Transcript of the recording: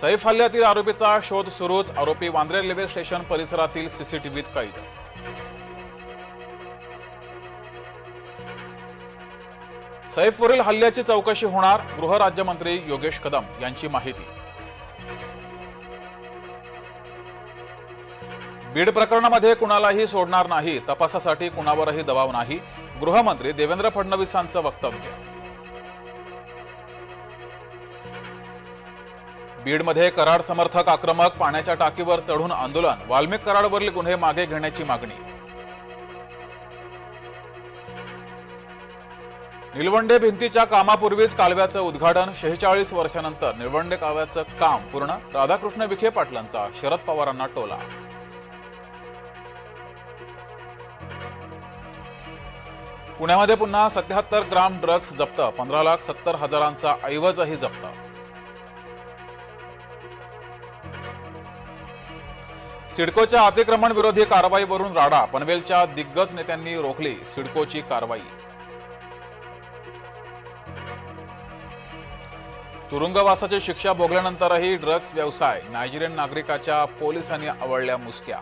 सैफ हल्ल्यातील आरोपीचा शोध सुरूच. आरोपी वांद्रे रेल्वे स्टेशन परिसरातील सीसीटीव्हीत कैद. सैफवरील हल्ल्याची चौकशी होणार गृहराज्यमंत्री योगेश कदम यांची माहिती. बीड प्रकरणामध्ये कुणालाही सोडणार नाही. तपासासाठी कुणावरही दबाव नाही. गृहमंत्री देवेंद्र फडणवीसांचं वक्तव्य. बीडमध्ये कराड समर्थक आक्रमक पाण्याच्या टाकीवर चढून आंदोलन. वाल्मिक कराडवरील गुन्हे मागे घेण्याची मागणी. निलवंडे भिंतीच्या कामापूर्वीच कालव्याचं उद्घाटन शेहेचाळीस वर्षानंतर. निलवंडे कालव्याचं काम पूर्ण. राधाकृष्ण विखे पाटलांचा. शरद पवारांना टोला. पुण्यामध्ये पुन्हा सत्याहत्तर ग्राम ड्रग्ज जप्त. पंधरा लाख सत्तर हजारांचा ऐवजही जप्त. सिडकोच्या अतिक्रमण विरोधी कारवाईवरून राडा पनवेलच्या दिग्गज नेत्यांनी रोखली सिडकोची कारवाई. तुरुंगवासाची शिक्षा भोगल्यानंतरही ड्रग्ज व्यवसाय नायजेरियन नागरिकाच्या पोलिसांनी आवळल्या मुसक्या.